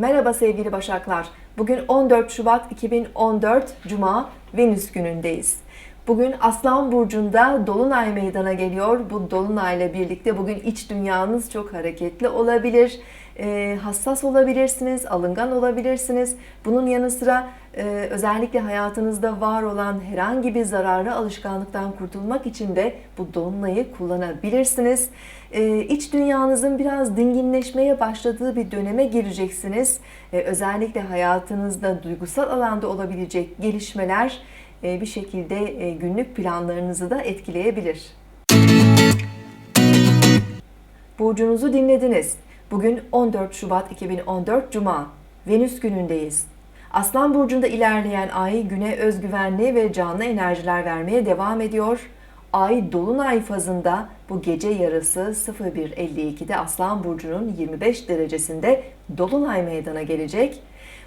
Merhaba sevgili Başaklar. Bugün 14 Şubat 2014 Cuma Venüs günündeyiz. Bugün Aslan Burcu'nda Dolunay meydana geliyor. Bu Dolunay'la birlikte bugün iç dünyanız çok hareketli olabilir. Ee, hassas olabilirsiniz, alıngan olabilirsiniz. Bunun yanı sıra e, özellikle hayatınızda var olan herhangi bir zararlı alışkanlıktan kurtulmak için de bu Dolunay'ı kullanabilirsiniz. Ee, iç dünyanızın biraz dinginleşmeye başladığı bir döneme gireceksiniz. Ee, özellikle hayatınızda duygusal alanda olabilecek gelişmeler e, bir şekilde e, günlük planlarınızı da etkileyebilir. Burcunuzu dinlediniz. Bugün 14 Şubat 2014 Cuma. Venüs günündeyiz. Aslan burcunda ilerleyen ay güne özgüvenli ve canlı enerjiler vermeye devam ediyor. Ay dolunay fazında bu gece yarısı 01.52'de Aslan burcunun 25 derecesinde dolunay meydana gelecek.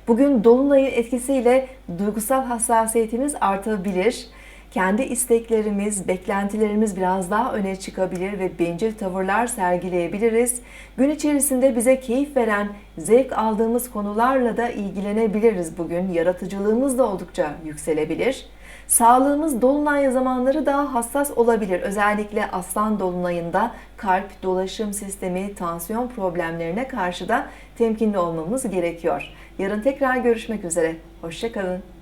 Bugün dolunayın etkisiyle duygusal hassasiyetimiz artabilir. Kendi isteklerimiz, beklentilerimiz biraz daha öne çıkabilir ve bencil tavırlar sergileyebiliriz. Gün içerisinde bize keyif veren, zevk aldığımız konularla da ilgilenebiliriz bugün. Yaratıcılığımız da oldukça yükselebilir. Sağlığımız dolunay zamanları daha hassas olabilir. Özellikle aslan dolunayında kalp, dolaşım sistemi, tansiyon problemlerine karşı da temkinli olmamız gerekiyor. Yarın tekrar görüşmek üzere. Hoşçakalın.